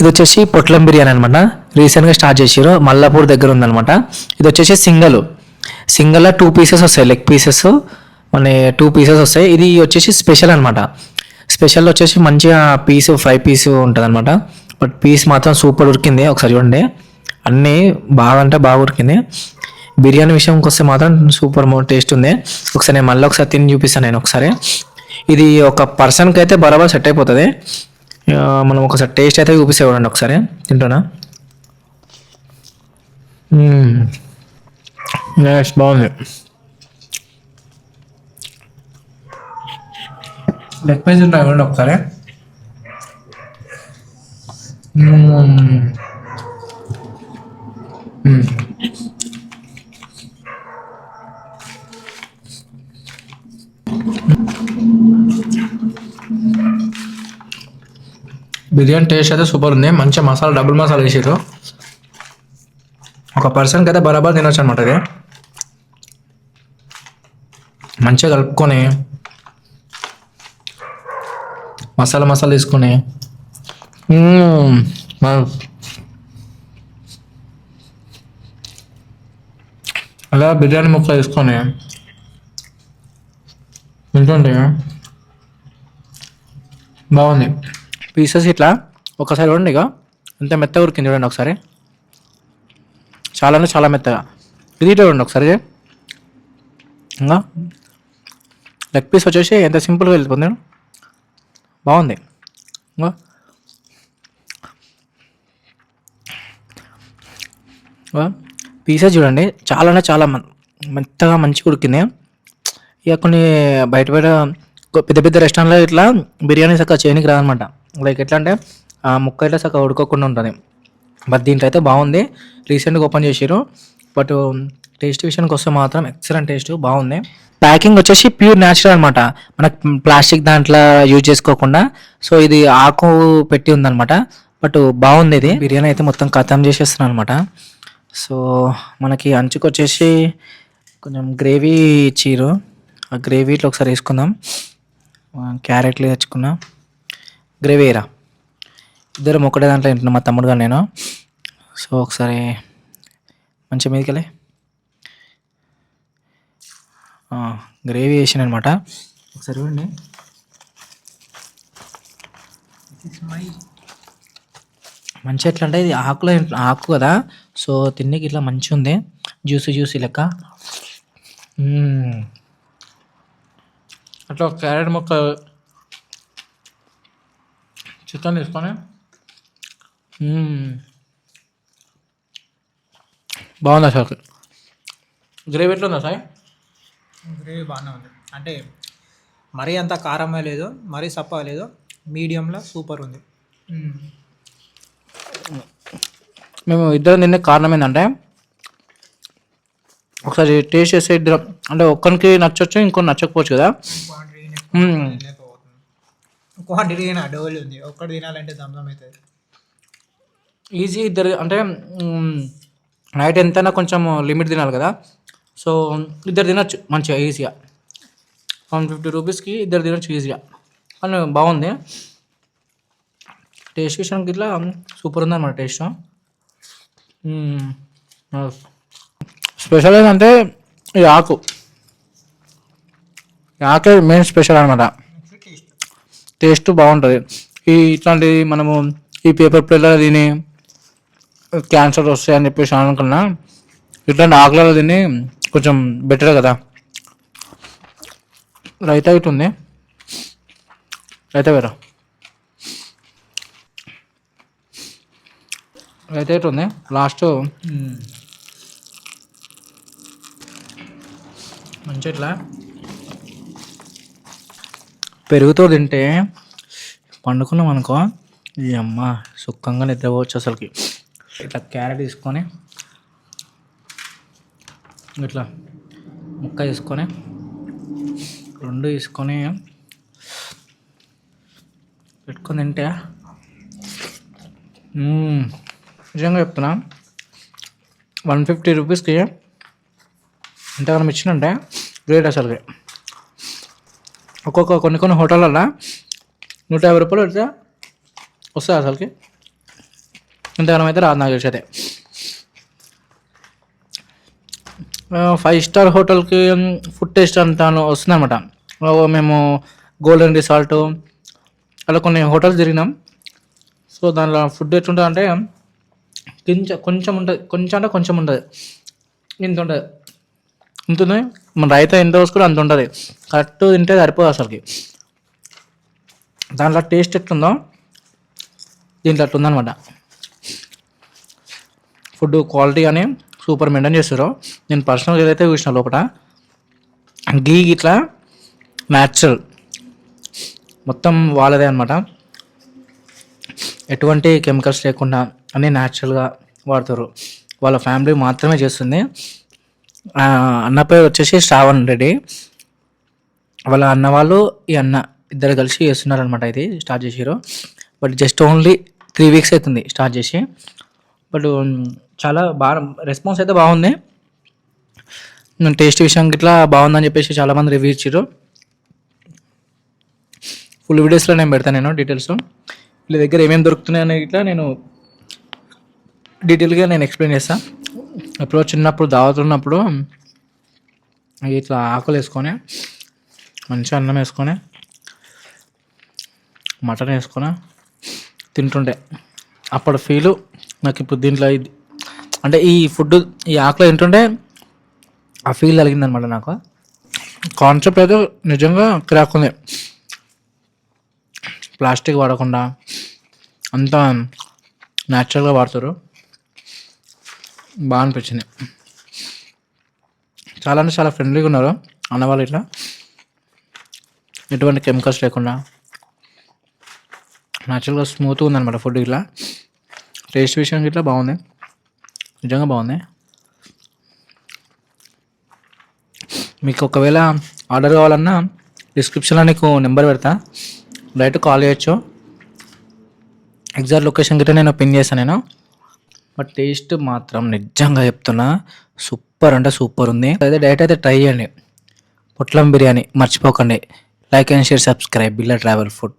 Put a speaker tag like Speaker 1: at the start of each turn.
Speaker 1: ఇది వచ్చేసి పొట్లం బిర్యానీ అనమాట రీసెంట్గా స్టార్ట్ చేసారు మల్లాపూర్ దగ్గర ఉందన్నమాట. ఇది వచ్చేసి సింగల్. సింగల్లో టూ పీసెస్ వస్తాయి. లెగ్ పీసెస్ మన టూ పీసెస్ వస్తాయి. ఇది వచ్చేసి స్పెషల్ అనమాట స్పెషల్ వచ్చేసి మంచిగా పీస్ ఫ్రై పీస్ ఉంటుంది అనమాట బట్ పీస్ మాత్రం సూపర్ ఉరికింది ఒకసారి చూడండి. అన్నీ బాగా అంటే బాగా ఉరికింది బిర్యానీ విషయంకి వస్తే మాత్రం సూపర్ టేస్ట్ ఉంది. ఒకసారి నేను మళ్ళీ ఒకసారి తిని చూపిస్తాను నేను ఒకసారి. ఇది ఒక పర్సన్కి అయితే బరాబర్ సెట్ అయిపోతుంది. మనం ఒకసారి టేస్ట్ అయితే చూపిస్తే చూడండి ఒకసారి తింటున్నా నెక్స్ట్ బాగుంది. లెగ్ పీస్ ఉంటాయి చూడండి ఒకసారి? బిర్యానీ టేస్ట్ అయితే సూపర్ ఉంది. మంచి మసాలా డబుల్ మసాలా వేసారు ఒక పర్సన్కి అయితే బరాబర్ తినొచ్చు అనమాట అది మంచిగా కలుపుకొని మసాలా మసాలా తీసుకొని అలా బిర్యానీ ముక్కలు తీసుకొని తింటుంటే బాగుంది. పీసెస్ ఇట్లా ఒకసారి చూడండి ఇక ఎంత మెత్తగా ఉడికింది చూడండి ఒకసారి. చాలా అంటే చాలా మెత్తగా. ఇది చూడండి ఒకసారి. ఇంకా. లెగ్ పీస్ వచ్చేసి ఎంత సింపుల్గా వెళ్ళిపోతుంది బాగుంది. ఇంకా. పీసెస్ చూడండి. చాలా అంటే చాలా మెత్తగా మంచిగా ఉడికింది. ఇక కొన్ని బయట బయట పెద్ద పెద్ద రెస్టారెంట్లో ఇట్లా బిర్యానీస్ అక్కడ చేయనికి రాదనమాట లైక్ ఎట్లా అంటే ఆ ముక్క ఇట్లా సగం ఉడకోకుండా ఉంటుంది. బట్ దీంట్లో అయితే బాగుంది. రీసెంట్గా ఓపెన్ చేసారు బట్ టేస్ట్ విషయానికి వస్తే మాత్రం ఎక్సలెంట్ టేస్ట్ బాగుంది. ప్యాకింగ్ వచ్చేసి ప్యూర్ న్యాచురల్ అనమాట మనకు ప్లాస్టిక్ దాంట్లో యూజ్ చేసుకోకుండా సో ఇది ఆకు పెట్టి ఉందనమాట బట్ బాగుంది ఇది. బిర్యానీ అయితే మొత్తం ఖతం చేసేస్తున్నాను అనమాట సో మనకి అంచుకు వచ్చేసి కొంచెం గ్రేవీ ఇచ్చిర్రు. ఆ గ్రేవీ ఇట్లా ఒకసారి వేసుకుందాం. క్యారెట్లు తెచ్చుకున్నాం. గ్రెవేరా. ఇద్దరం ఒకటే దాంట్లో తింటున్నాం మా తమ్ముడుగా నేను. సో ఒకసారి మంచి మీదకి గ్రేవీ వేసాను అనమాట ఒకసారి చూడండి. మంచి ఎట్లా అంటే ఇది ఆకులో ఆకు కదా. సో తిన్నకి ఇట్లా మంచిగా ఉంది. జ్యూసీ జ్యూసీ లెక్క. అట్లా ఒక క్యారెట్ మొక్క చికెన్ తీసుకొని మ్మ్. బాగుంది అసలు గ్రేవీ ఎట్లా ఉందా సార్
Speaker 2: గ్రేవీ బాగానే ఉంది. అంటే మరీ అంత కారమే లేదు మరీ సప్ప లేదు మీడియంలో సూపర్ ఉంది.
Speaker 1: మేము ఇద్దరం తినే కారణం ఏంటంటే ఒకసారి టేస్ట్ చేసే ఇద్దరం అంటే ఒక్కరికి నచ్చొచ్చు ఇంకొని నచ్చకపోవచ్చు కదా?
Speaker 2: క్వాంటిటీ డబుల్ ఉంది. ఒక్కటి తినాలంటే దమ్దం అవుతుంది.
Speaker 1: ఈజీ ఇద్దరు అంటే నైట్ ఎంతైనా కొంచెం లిమిట్ తినాలి కదా. సో ఇద్దరు తినొచ్చు మంచిగా ఈజీగా. వన్ ఫిఫ్టీ రూపీస్కి ఇద్దరు తినొచ్చు ఈజీగా. కానీ బాగుంది. టేస్ట్ విషయానికి ఇట్లా సూపర్ ఉంది అన్నమాట టేస్ట్. స్పెషల్ ఏంటంటే ఈ ఆకు. ఈ ఆకే మెయిన్ స్పెషల్ అనమాట టేస్ట్ బాగుంటుంది. ఈ ఇట్లాంటి మనము ఈ పేపర్ ప్లేట్లో తిని క్యాన్సర్ వస్తాయి అని చెప్పేసి అనుకున్నా. ఇట్లాంటి ఆకులలో తిని కొంచెం బెటర్ కదా. రైతా ఇటు ఉంది. రైతా వేరా? రైతా ఉంది. లాస్ట్. మంచి ఇట్లా పెరుగుతో తింటే పండుకున్నాం అనుకో ఈ అమ్మ సుఖంగా నిద్రపోవచ్చు అసలుకి. ఇట్లా క్యారెట్ తీసుకొని ఇట్లా ముక్క తీసుకొని రెండు తీసుకొని పెట్టుకొని తింటే నిజంగా చెప్తున్నా. వన్ ఫిఫ్టీ రూపీస్కి ఎంతగానో ఇచ్చినంటే గ్రేట్ అసలుకి. ఒక్కొక్క కొన్ని కొన్ని హోటళ్ళల్లో నూట యాభై రూపాయలు పెడితే వస్తుంది అసలుకి. ఇంతకాలం అయితే రాదు నాకు తెలిసి అయితే. ఫైవ్ స్టార్ హోటల్కి ఫుడ్ టేస్ట్ అంతా వస్తుందన్నమాట. అనమాట మేము గోల్డెన్ రిసార్ట్ అలా కొన్ని హోటల్స్ తిరిగినాం. సో దానిలో ఫుడ్ ఎట్లుంటుంది అంటే కొంచెం కొంచెం ఉంటుంది కొంచెం అంటే కొంచెం ఉంటుంది. ఇంత ఉంటుంది. ఉంటుంది మన రైతా ఎంత వేసుకుంటే అంత ఉంటుంది. కరెక్ట్ తింటే సరిపోదు అసలుకి. దాంట్లో టేస్ట్ ఎట్లుందో దీంట్లో అట్లుందనమాట. ఫుడ్ క్వాలిటీ అని సూపర్ మెయింటైన్ చేస్తారు నేను పర్సనల్గా ఏదైతే చూసిన లోపల గీ ఇట్లా న్యాచురల్. మొత్తం వాళ్ళదే అనమాట ఎటువంటి కెమికల్స్ లేకుండా అన్నీ న్యాచురల్గా వాడతారు వాళ్ళ ఫ్యామిలీ మాత్రమే చేస్తుంది. అన్న పేరు వచ్చేసి శ్రావణ్ రెడ్డి. వాళ్ళ అన్న వాళ్ళు ఈ అన్న ఇద్దరు కలిసి చేస్తున్నారు అనమాట ఇది స్టార్ట్ చేసారు but just only three weeks అవుతుంది స్టార్ట్ చేసి. బట్ చాలా బాగా రెస్పాన్స్ అయితే బాగుంది. టేస్ట్ విషయం ఇట్లా బాగుందని చెప్పేసి చాలామంది రివ్యూ ఇచ్చారు ఫుల్ వీడియోస్లో నేను పెడతాను నేను డీటెయిల్స్. వీళ్ళ దగ్గర ఏమేమి దొరుకుతున్నాయని అని ఇట్లా నేను డీటెయిల్గా నేను ఎక్స్ప్లెయిన్ చేస్తాను ఎప్పుడో చిన్నప్పుడు దావత్ ఉన్నప్పుడు ఇట్లా ఆకులు వేసుకొని మంచిగా అన్నం వేసుకొని మటన్ వేసుకొని తింటుండే. అప్పుడు ఫీలు నాకు ఇప్పుడు దీంట్లో ఇది అంటే ఈ ఫుడ్ ఈ ఆకులు తింటుండే ఆ ఫీల్ కలిగిందనమాట నాకు. కాన్సెప్ట్ అయితే నిజంగా క్రాక్ ఉంది. ప్లాస్టిక్ వాడకుండా అంతా న్యాచురల్గా వాడతారు. బాగా అనిపించింది. చాలా అంటే చాలా ఫ్రెండ్లీగా ఉన్నారు అన్నవాళ్ళు ఇట్లా. ఎటువంటి కెమికల్స్ లేకుండా. న్యాచురల్గా స్మూత్గా ఉందన్నమాట ఫుడ్ ఇట్లా. టేస్ట్ విషయం ఇట్లా బాగుంది. నిజంగా బాగుంది. మీకు ఒకవేళ ఆర్డర్ కావాలన్నా డిస్క్రిప్షన్లో నీకు నెంబర్ పెడతా. డైరెక్ట్ కాల్ చేయొచ్చు. ఎగ్జాక్ట్ లొకేషన్ గిట్ట నేను పిన్ చేస్తాను నేను. బట్ టేస్ట్ మాత్రం నిజంగా చెప్తున్నా సూపర్ అంటే సూపర్ ఉంది. అయితే డైరెక్ట్ అయితే ట్రై చేయండి. పొట్లం బిర్యానీ మర్చిపోకండి. Like and share subscribe. Billa travel food.